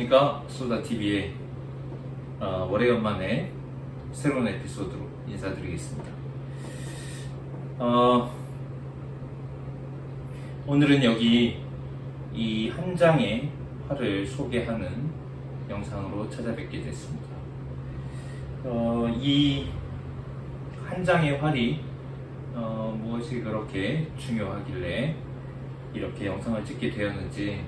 안녕하십니까? 소다TV의 어, 오래간만에 새로운 에피소드로 인사드리겠습니다. 어, 오늘은 여기 이 한 장의 화를 소개하는 영상으로 찾아뵙게 됐습니다. 어, 이 한 장의 활이 어, 무엇이 그렇게 중요하길래 이렇게 영상을 찍게 되었는지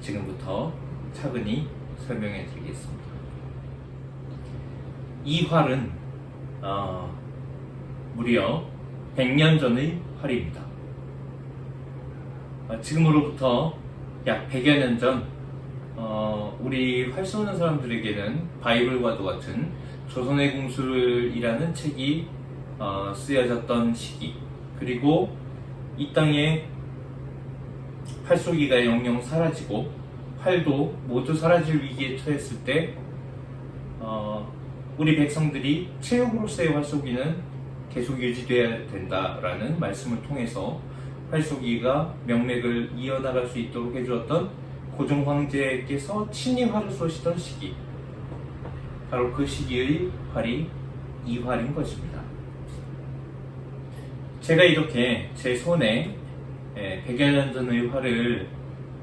지금부터 차근히 설명해 드리겠습니다. 이 활은 어, 무려 100년 전의 활입니다. 어, 지금으로부터 약 100여 년 전, 어, 우리 활 쏘는 사람들에게는 바이블과도 같은 조선의 궁술이라는 책이 어, 쓰여졌던 시기, 그리고 이 땅에 활쏘기가 영영 사라지고 활도 모두 사라질 위기에 처했을 때 어, 우리 백성들이 체육으로서의 활쏘기는 계속 유지돼야 된다라는 말씀을 통해서 활쏘기가 명맥을 이어나갈 수 있도록 해주었던 고종 황제께서 친히 활을 쏘시던 시기 바로 그 시기의 활이 이 활인 것입니다. 제가 이렇게 제 손에 100여 년 전의 활을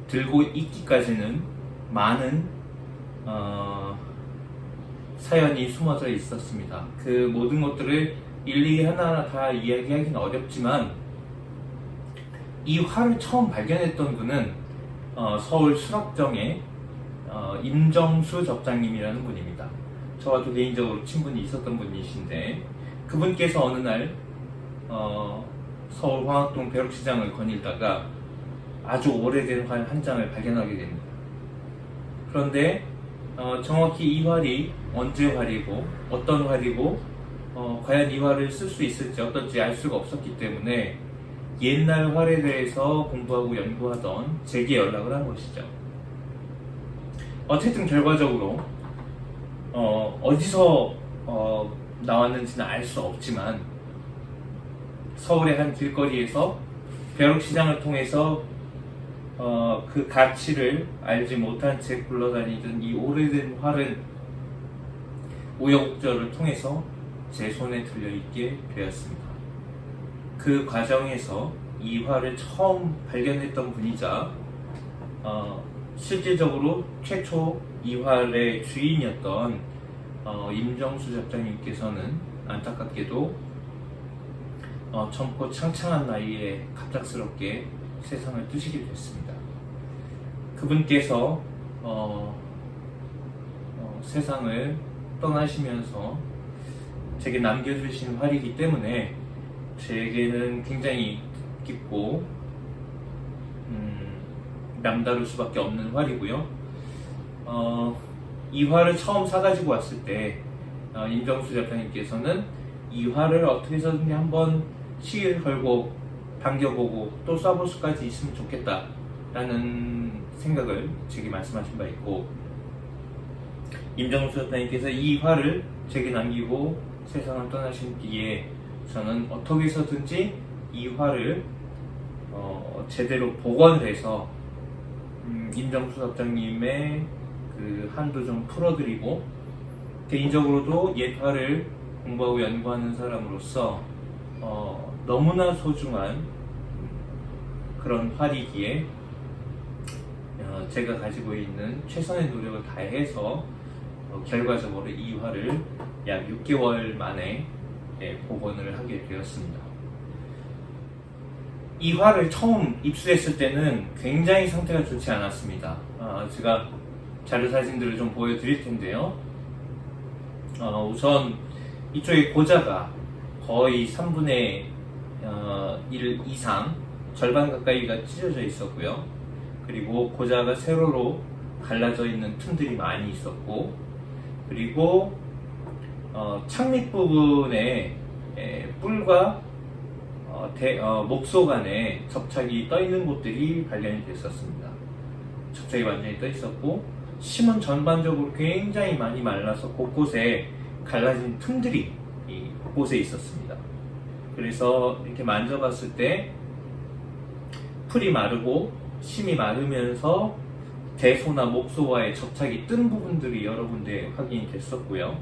들고 있기까지는 많은 어, 사연이 숨어져 있었습니다. 그 모든 것들을 일일이 하나하나 다 이야기하기는 어렵지만 이 활을 처음 발견했던 분은 어, 서울 수락정의 어, 임정수 접장님이라는 분입니다. 저와도 개인적으로 친분이 있었던 분이신데 그분께서 어느 날 어, 서울 황학동 벼룩시장을 거닐다가 아주 오래된 활 한 장을 발견하게 됩니다. 그런데 어, 정확히 이 활이 언제 활이고 어떤 활이고 어, 과연 이 활을 쓸 수 있을지 어떨지 알 수가 없었기 때문에 옛날 활에 대해서 공부하고 연구하던 제게 연락을 한 것이죠. 어쨌든 결과적으로 어, 어디서 어, 나왔는지는 알 수 없지만 서울의 한 길거리에서 벼룩시장을 통해서 어, 그 가치를 알지 못한 채 굴러다니던 이 오래된 활은 우여곡절을 통해서 제 손에 들려있게 되었습니다. 그 과정에서 이 활을 처음 발견했던 분이자 어, 실질적으로 최초 이 활의 주인이었던 어, 임정수 접장님께서는 안타깝게도 어, 젊고 창창한 나이에 갑작스럽게 세상을 뜨시게 됐습니다. 그분께서 어, 어, 세상을 떠나시면서 제게 남겨주신 활이기 때문에 제게는 굉장히 깊고 음, 남다를 수밖에 없는 활이고요. 어, 이 활을 처음 사가지고 왔을 때 어, 임정수 대표님께서는 이 활을 어떻게 해서든지 한번 시를 걸고 당겨보고 또 쏴볼 수까지 있으면 좋겠다라는 생각을 제게 말씀하신 바 있고 임정수 대표님께서 이 활을 제게 남기고 세상을 떠나신 뒤에 저는 어떻게 해서든지 이 활을 어, 제대로 복원을 해서 음, 임정수 답장님의 그 한도 좀 풀어드리고 개인적으로도 옛 활을 공부하고 연구하는 사람으로서 어, 너무나 소중한 그런 활이기에 어, 제가 가지고 있는 최선의 노력을 다해서 어, 결과적으로 이 활을 약 6개월 만에 예, 복원을 하게 되었습니다. 이 활을 처음 입수했을 때는 굉장히 상태가 좋지 않았습니다. 아, 제가 자료 사진들을 좀 보여드릴 텐데요. 어, 우선 이쪽에 고자가 거의 3분의 어, 1 이상 절반 가까이가 찢어져 있었고요. 그리고 고자가 세로로 갈라져 있는 틈들이 많이 있었고 그리고 어, 창밑 부분에 에, 뿔과 어, 대, 어, 목소 간에 접착이 떠 있는 곳들이 발견이 됐었습니다. 접착이 완전히 떠 있었고 심은 전반적으로 굉장히 많이 말라서 곳곳에 갈라진 틈들이 이 곳곳에 있었습니다. 그래서 이렇게 만져봤을 때 풀이 마르고 심이 마르면서 대소나 목소와의 접착이 뜬 부분들이 여러 군데 확인이 됐었고요.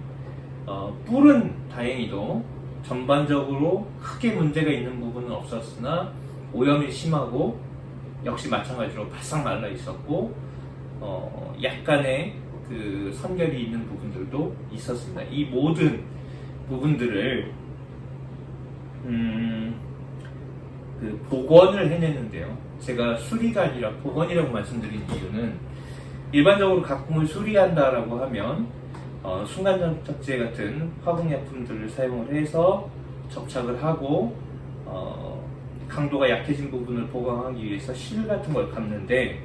어, 뿔은 다행히도 전반적으로 크게 문제가 있는 부분은 없었으나 오염이 심하고 역시 마찬가지로 바싹 말라 있었고 어, 약간의 그 선결이 있는 부분들도 있었습니다. 이 모든 부분들을 음, 그 복원을 해내는데요. 제가 수리가 아니라 복원이라고 말씀드린 이유는 일반적으로 가공을 수리한다라고 하면 어, 순간접착제 같은 화학약품들을 사용을 해서 접착을 하고 어, 강도가 약해진 부분을 보강하기 위해서 실 같은 걸 감는데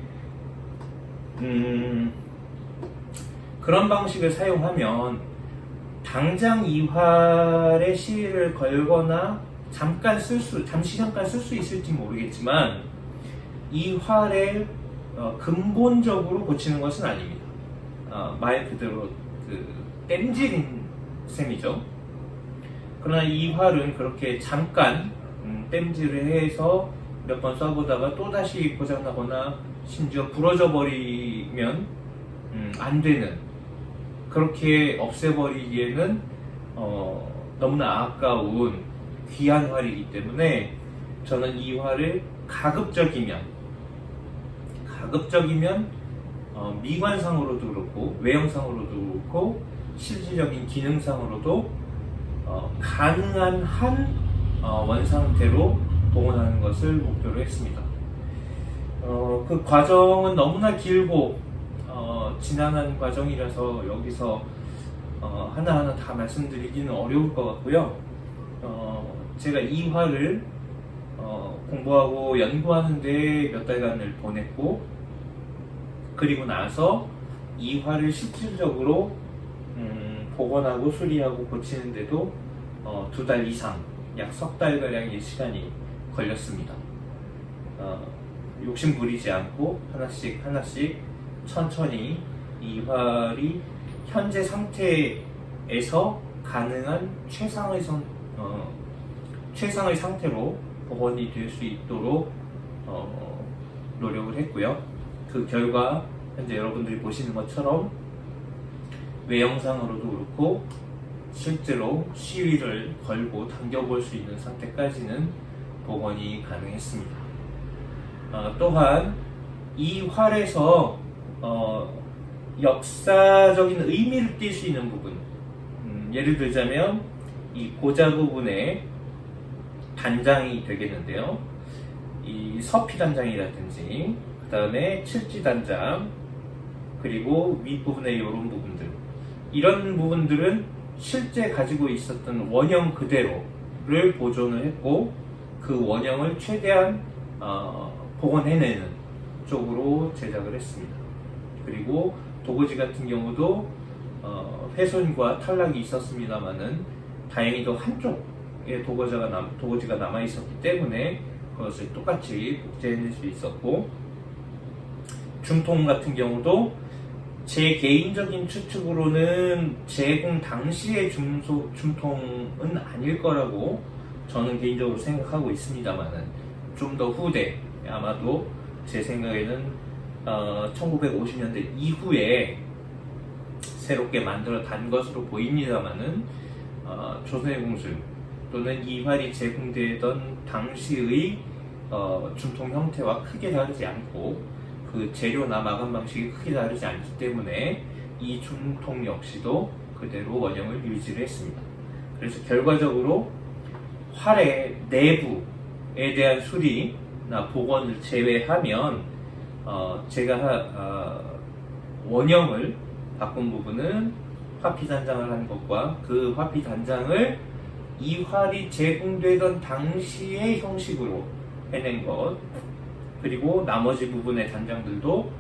음, 그런 방식을 사용하면 당장 이활에 실을 걸거나 잠깐 쓸 수, 잠시 잠깐 쓸 수 있을지 모르겠지만 이 활을 어, 근본적으로 고치는 것은 아닙니다. 어, 말 그대로 그 땜질인 셈이죠. 그러나 이 활은 그렇게 잠깐 음, 땜질을 해서 몇 번 써보다가 또 다시 고장나거나 심지어 부러져 버리면 음, 안 되는 그렇게 없애버리기에는 어, 너무나 아까운 귀한 활이기 때문에 저는 이 활을 가급적이면 가급적이면 어, 미관상으로도 그렇고 외형상으로도 그렇고 실질적인 기능상으로도 어, 가능한 한 어, 원상태로 복원하는 것을 목표로 했습니다. 어, 그 과정은 너무나 길고 어, 지난한 과정이라서 여기서 어, 하나하나 다 말씀드리기는 어려울 것 같고요. 어, 제가 이 화를 어, 공부하고 연구하는데 몇 달간을 보냈고 그리고 나서 이 화를 실질적으로 음, 복원하고 수리하고 고치는데도 어, 두달 이상 약 석 달가량의 시간이 걸렸습니다. 어, 욕심 부리지 않고 하나씩 하나씩 천천히 이 활이 현재 상태에서 가능한 최상의 선, 어, 최상의 상태로 복원이 될 수 있도록 어, 노력을 했고요. 그 결과 현재 여러분들이 보시는 것처럼 외형상으로도 그렇고 실제로 시위를 걸고 당겨볼 수 있는 상태까지는 복원이 가능했습니다. 어, 또한 이 활에서 어, 역사적인 의미를 띌 수 있는 부분 음, 예를 들자면 이 고자 부분에 단장이 되겠는데요. 이 서피 단장이라든지 그 다음에 칠지 단장 그리고 윗부분의 이런 부분들 이런 부분들은 실제 가지고 있었던 원형 그대로를 보존을 했고 그 원형을 최대한 어, 복원해내는 쪽으로 제작을 했습니다. 그리고 도거지 같은 경우도 어, 훼손과 탈락이 있었습니다만은 다행히도 한쪽 에 도거지가, 남, 도거지가 남아 있었기 때문에 그것을 똑같이 복제해낼 수 있었고 중통 같은 경우도 제 개인적인 추측으로는 제공 당시의 중소, 중통은 아닐 거라고 저는 개인적으로 생각하고 있습니다만은 좀 더 후대 아마도 제 생각에는 어, 1950년대 이후에 새롭게 만들어 단 것으로 보입니다만은 어, 조선의 공술 또는 이활이 제공되던 당시의 어, 중통 형태와 크게 다르지 않고 그 재료나 마감 방식이 크게 다르지 않기 때문에 이 중통 역시도 그대로 원형을 유지를 했습니다. 그래서 결과적으로 활의 내부에 대한 수리나 복원을 제외하면 어, 제가 어, 원형을 바꾼 부분은 화피 단장을 한 것과 그 화피 단장을 이 활이 제공되던 당시의 형식으로 해낸 것 그리고 나머지 부분의 단장들도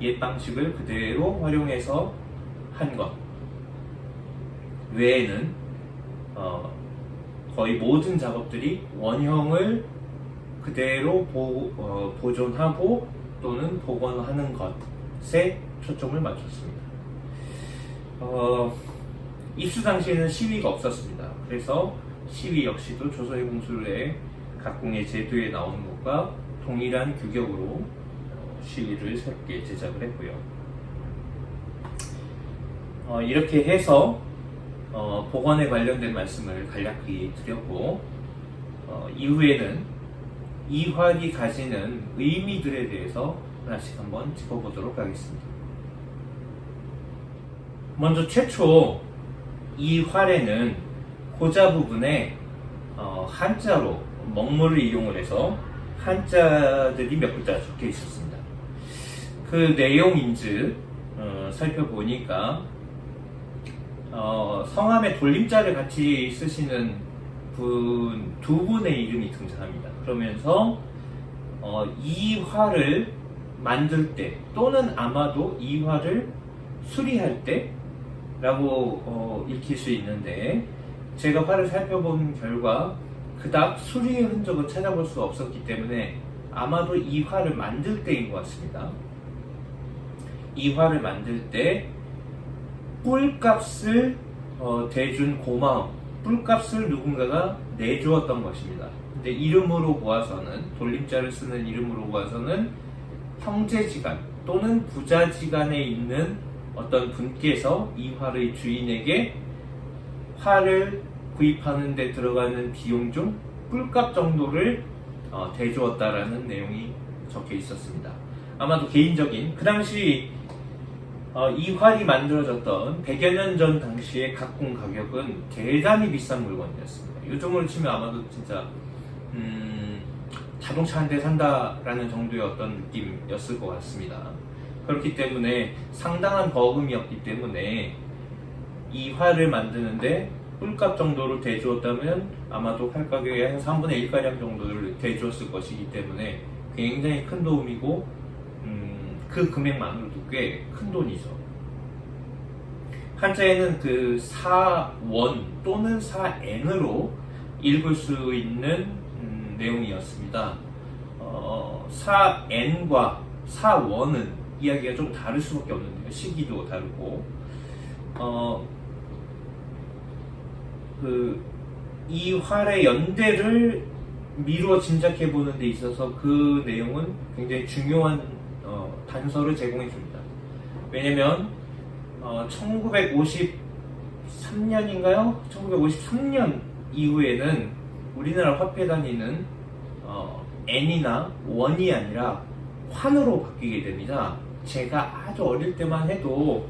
옛 방식을 그대로 활용해서 한 것 외에는 어, 거의 모든 작업들이 원형을 그대로 보, 어, 보존하고 또는 복원하는 것에 초점을 맞췄습니다. 어, 입수 당시에는 시위가 없었습니다. 그래서 시위 역시도 조선의 공술의 각공의 제도에 나오는 것과 동일한 규격으로 시를 새롭게 제작을 했고요. 어, 이렇게 해서 어, 복원에 관련된 말씀을 간략히 드렸고 어, 이후에는 이 활이 가지는 의미들에 대해서 하나씩 한번 짚어보도록 하겠습니다. 먼저 최초 이 활에는 고자 부분에 어, 한자로 먹물을 이용을 해서 한자들이 몇 글자 적혀 있었습니다. 그 내용인즉 어, 살펴보니까 어, 성함에 돌림자를 같이 쓰시는 분 두 분의 이름이 등장합니다. 그러면서 어, 이 화를 만들 때 또는 아마도 이 화를 수리할 때 라고 어, 읽힐 수 있는데 제가 화를 살펴본 결과 그닥 수리의 흔적을 찾아볼 수 없었기 때문에 아마도 이 화를 만들 때인 것 같습니다. 이 화를 만들 때 뿔값을 어, 대준 고마움, 뿔값을 누군가가 내주었던 것입니다. 근데 이름으로 보아서는 돌림자를 쓰는 이름으로 보아서는 형제지간 또는 부자지간에 있는 어떤 분께서 이 화의 주인에게 화를 구입하는 데 들어가는 비용 중 뿔값 정도를 어, 대주었다라는 내용이 적혀 있었습니다. 아마도 개인적인 그 당시 어, 이 활이 만들어졌던 100여 년 전 당시의 각공 가격은 대단히 비싼 물건이었습니다. 요즘으로 치면 아마도 진짜 음, 자동차 한 대 산다라는 정도의 어떤 느낌이었을 것 같습니다. 그렇기 때문에 상당한 버금이었기 때문에 이 활을 만드는데 뿔값 정도로 대주었다면 아마도 활 가격의 한 3분의 1가량 정도를 대주었을 것이기 때문에 굉장히 큰 도움이고 음, 그 금액만으로도 꽤 큰 돈이죠. 한자에는 그 사원 또는 사엔으로 읽을 수 있는 음, 내용이었습니다. 어, 사엔과 사원은 이야기가 좀 다를 수밖에 없는데요. 시기도 다르고 어, 그, 이 활의 연대를 미루어 짐작해 보는 데 있어서 그 내용은 굉장히 중요한 어, 단서를 제공해 줍니다. 왜냐면 어, 1953년인가요? 1953년 이후에는 우리나라 화폐 단위는 어, N이나 원이 아니라 환으로 바뀌게 됩니다. 제가 아주 어릴 때만 해도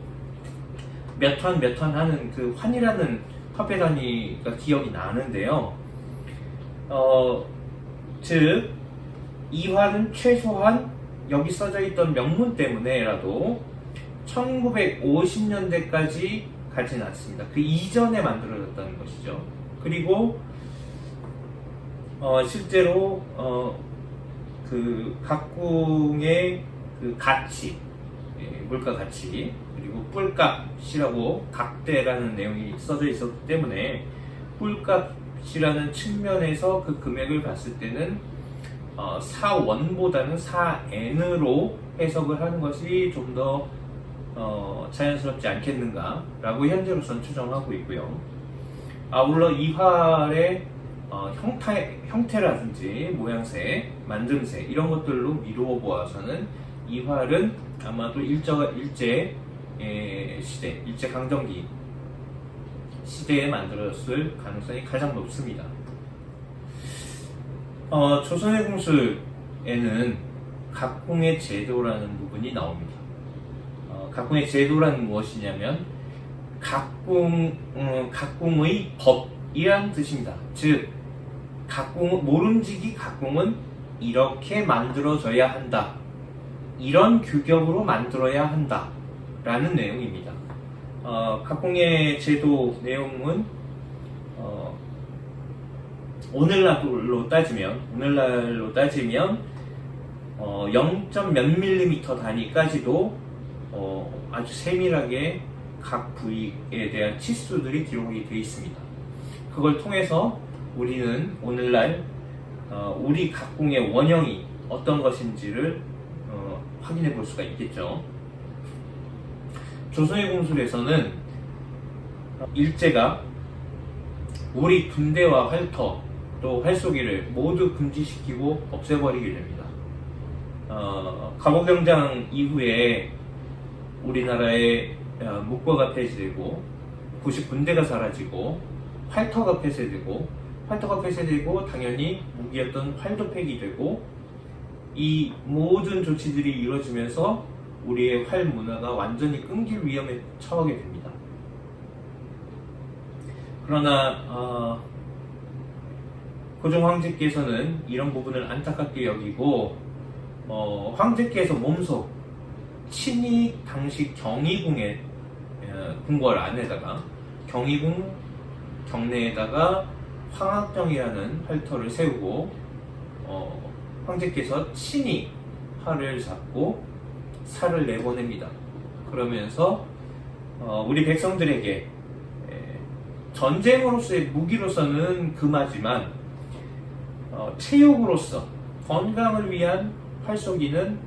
몇원몇원 하는 그 환이라는 화폐 단위가 기억이 나는데요. 어, 즉, 이 환은 최소한 여기 써져 있던 명문 때문에라도 1950년대까지 가진 않습니다. 그 이전에 만들어졌다는 것이죠. 그리고 어, 실제로 어, 그 각궁의 그 가치, 예, 물가 가치 그리고 뿔값이라고 각대라는 내용이 써져 있었기 때문에 뿔값이라는 측면에서 그 금액을 봤을 때는 어, 사원보다는 사N으로 해석을 하는 것이 좀더 어, 자연스럽지 않겠는가라고 현재로서는 추정하고 있고요. 아울러 이활의 어, 형태, 형태라든지 모양새, 만듦새 이런 것들로 미루어 보아서는 이활은 아마도 일저, 일제 에, 시대, 일제 강점기 시대에 만들어졌을 가능성이 가장 높습니다. 어, 조선의 공술에는 각궁의 제도라는 부분이 나옵니다. 어, 각궁의 제도란 무엇이냐면 각궁, 음, 각궁의 법이란 뜻입니다. 즉, 각궁, 모름지기 각궁은 이렇게 만들어져야 한다. 이런 규격으로 만들어야 한다. 라는 내용입니다. 어, 각공의 제도 내용은 어, 오늘날로 따지면 오늘날로 따지면 어, 0. 몇 밀리미터 단위까지도 어, 아주 세밀하게 각 부위에 대한 치수들이 기록이 되어 있습니다. 그걸 통해서 우리는 오늘날 어, 우리 각궁의 원형이 어떤 것인지를 어, 확인해 볼 수가 있겠죠. 조선의 공술에서는 일제가 우리 군대와 활터 또 활쏘기를 모두 금지시키고 없애버리게 됩니다. 어, 갑오경장 이후에 우리나라의 어, 묵과가 폐지되고 99군대가 사라지고 활터가 폐쇄되고 활터가 폐쇄되고 당연히 무기였던 활도 폐기되고 이 모든 조치들이 이루어지면서 우리의 활 문화가 완전히 끊길 위험에 처하게 됩니다. 그러나 어, 고종 황제께서는 이런 부분을 안타깝게 여기고 어, 황제께서 몸소 친히 당시 경희궁의 어, 궁궐 안에다가 경희궁 경내에다가 황학정이라는 활터를 세우고 어, 황제께서 친히 활을 잡고 살을 내보냅니다. 그러면서 어, 우리 백성들에게 에, 전쟁으로서의 무기로서는 금하지만 어, 체육으로서 건강을 위한 활쏘기는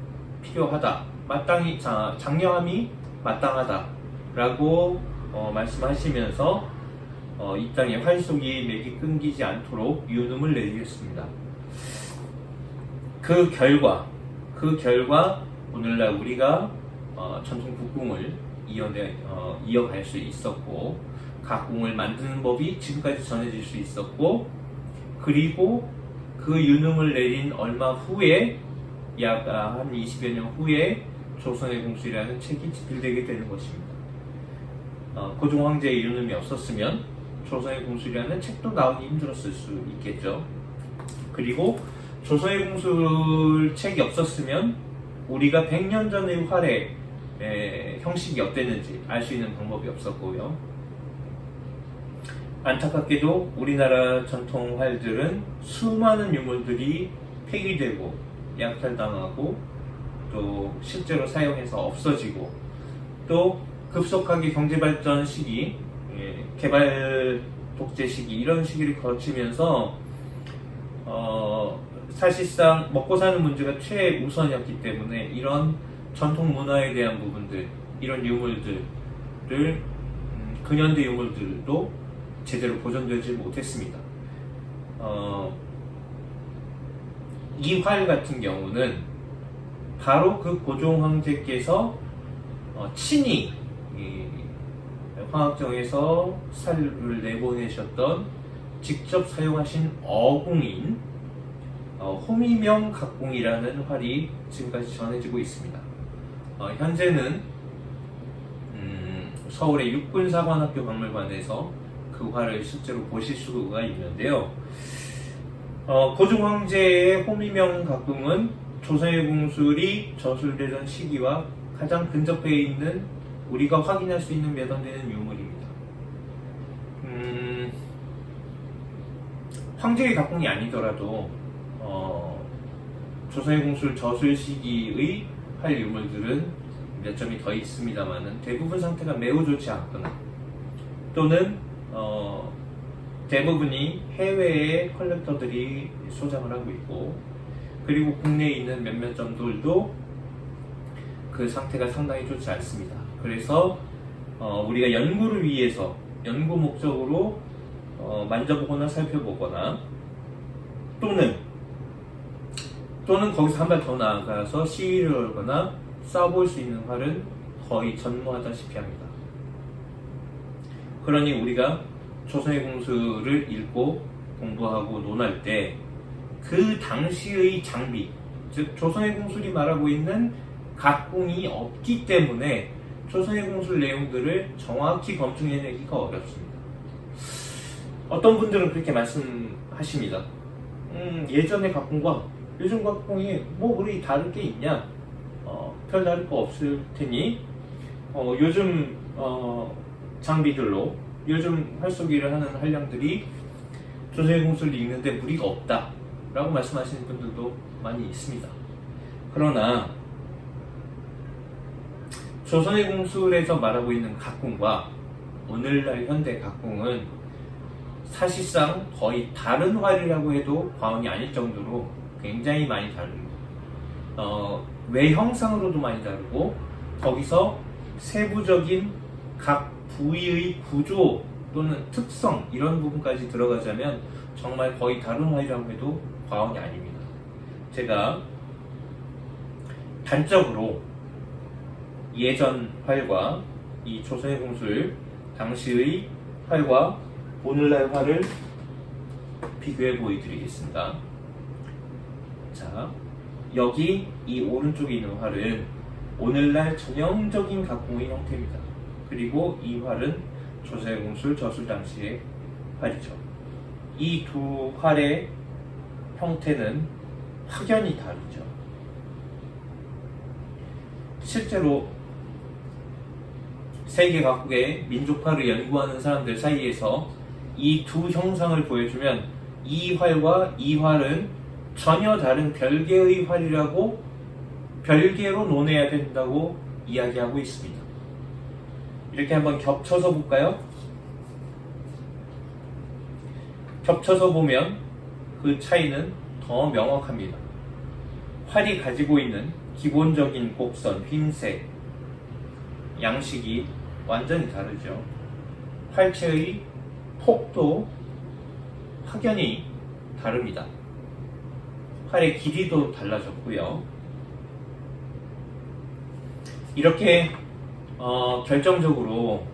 필요하다. 마땅히 자, 장려함이 마땅하다라고 어, 말씀하시면서 어, 이 땅에 활쏘기 맥이 끊기지 않도록 유능을 내리겠습니다. 그 결과 그 결과 오늘날 우리가 어, 전통 국궁을 이어내, 어, 이어갈 수 있었고 각 궁을 만드는 법이 지금까지 전해질 수 있었고 그리고 그 유능을 내린 얼마 후에 약 한 20여 년 후에 조선의 공수이라는 책이 집필되게 되는 것입니다. 어, 고종 황제의 유능이 없었으면 조선의 공수이라는 책도 나오기 힘들었을 수 있겠죠. 그리고 조선의 공술 책이 없었으면 우리가 100년 전의 활의 에, 형식이 어땠는지 알 수 있는 방법이 없었고요. 안타깝게도 우리나라 전통 활들은 수많은 유물들이 폐기되고 약탈당하고 또 실제로 사용해서 없어지고 또 급속하게 경제발전 시기, 예, 개발 독재 시기 이런 시기를 거치면서 어, 사실상 먹고 사는 문제가 최우선이었기 때문에 이런 전통 문화에 대한 부분들, 이런 유물들을 음, 근현대 유물들도 제대로 보존되지 못했습니다. 어, 이활 같은 경우는 바로 그 고종 황제께서 어, 친히 이 황학정에서 살을 내보내셨던 직접 사용하신 어궁인 어, 호미명 각궁이라는 활이 지금까지 전해지고 있습니다. 어, 현재는 음, 서울의 육군사관학교 박물관에서 그 활을 실제로 보실 수가 있는데요. 어, 고종 황제의 호미명 각궁은 조선의 공술이 저술되던 시기와 가장 근접해 있는 우리가 확인할 수 있는 몇안 되는 유물입니다. 음, 황제의 각궁이 아니더라도 어, 조선의 공술 저술 시기의 활 유물들은 몇 점이 더 있습니다만은 대부분 상태가 매우 좋지 않거나 또는 어, 대부분이 해외의 컬렉터들이 소장을 하고 있고 그리고 국내에 있는 몇몇 점들도 그 상태가 상당히 좋지 않습니다. 그래서 어, 우리가 연구를 위해서 연구 목적으로 어, 만져보거나 살펴보거나 또는 또는 거기서 한 발 더 나아가서 시위를 하거나 쏴볼 수 있는 활은 거의 전무하다시피 합니다. 그러니 우리가 조선의 공수를 읽고 공부하고 논할 때 그 당시의 장비, 즉 조선의 공술이 말하고 있는 각궁이 없기 때문에 조선의 공술 내용들을 정확히 검증해내기가 어렵습니다. 어떤 분들은 그렇게 말씀하십니다. 음, 예전의 각궁과 요즘 각궁이 뭐 우리 다를 게 있냐? 어, 별 다를 거 없을 테니 어, 요즘 어, 장비들로 요즘 활쏘기를 하는 한량들이 조선의 공술을 읽는데 무리가 없다 라고 말씀하시는 분들도 많이 있습니다. 그러나 조선의 공술에서 말하고 있는 각궁과 오늘날 현대 각궁은 사실상 거의 다른 활이라고 해도 과언이 아닐 정도로 굉장히 많이 다릅니다. 어, 외형상으로도 많이 다르고 거기서 세부적인 각 부위의 구조 또는 특성 이런 부분까지 들어가자면 정말 거의 다른 활이라고 해도 과언이 아닙니다. 제가 단적으로 예전 활과 이 조선의 공술 당시의 활과 오늘날 활을 비교해 보여드리겠습니다. 자, 여기 이 오른쪽에 있는 활은 오늘날 전형적인 각공의 형태입니다. 그리고 이 활은 조선의 공술 저술 당시의 활이죠. 이 두 활의 형태는 확연히 다르죠. 실제로 세계 각국의 민족화를 연구하는 사람들 사이에서 이 두 형상을 보여주면 이 활과 이 활은 전혀 다른 별개의 활이라고 별개로 논해야 된다고 이야기하고 있습니다. 이렇게 한번 겹쳐서 볼까요? 겹쳐서 보면 그 차이는 더 명확합니다. 활이 가지고 있는 기본적인 곡선, 흰색, 양식이 완전히 다르죠. 활체의 폭도 확연히 다릅니다. 활의 길이도 달라졌고요. 이렇게 어, 결정적으로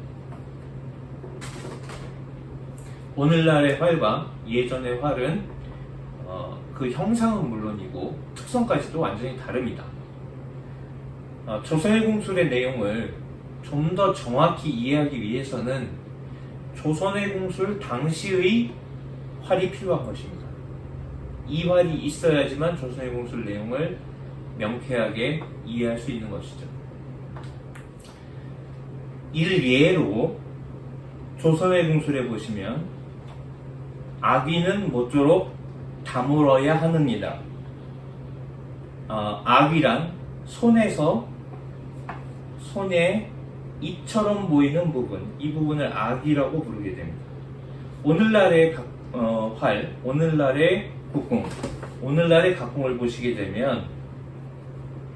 오늘날의 활과 예전의 활은 어, 그 형상은 물론이고 특성까지도 완전히 다릅니다. 어, 조선의 공술의 내용을 좀 더 정확히 이해하기 위해서는 조선의 공술 당시의 활이 필요한 것입니다. 이 활이 있어야지만 조선의 공술 내용을 명쾌하게 이해할 수 있는 것이죠. 이를 예로 조선의 공술에 보시면 아귀는 모쪼록 다물어야 하느니라. 어, 아귀란 손에서 손에 이처럼 보이는 부분, 이 부분을 아귀라고 부르게 됩니다. 오늘날의 각- 어, 활, 오늘날의 국궁, 오늘날의 각궁을 보시게 되면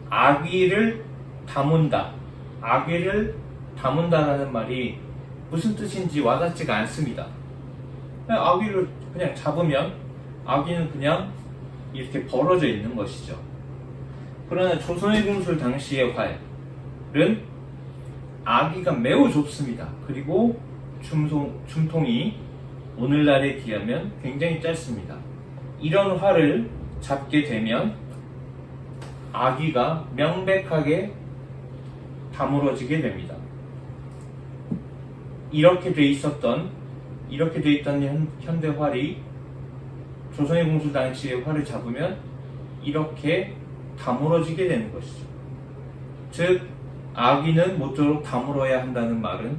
아귀를 담은다, 아귀를 담은다라는 말이 무슨 뜻인지 와닿지가 않습니다. 아귀를 그냥 잡으면 아귀는 그냥 이렇게 벌어져 있는 것이죠. 그러나 조선의 공술 당시의 활은 아기가 매우 좁습니다. 그리고 줌통, 줌통이 오늘날에 비하면 굉장히 짧습니다. 이런 활을 잡게 되면 아기가 명백하게 다물어지게 됩니다. 이렇게 돼 있었던 이렇게 돼 있던 현, 현대 활이 조선의 공수 당시의 활을 잡으면 이렇게 다물어지게 되는 것이죠. 즉 아기는 모쪼록 다물어야 한다는 말은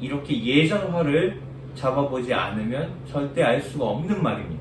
이렇게 예전 활을 잡아보지 않으면 절대 알 수가 없는 말입니다.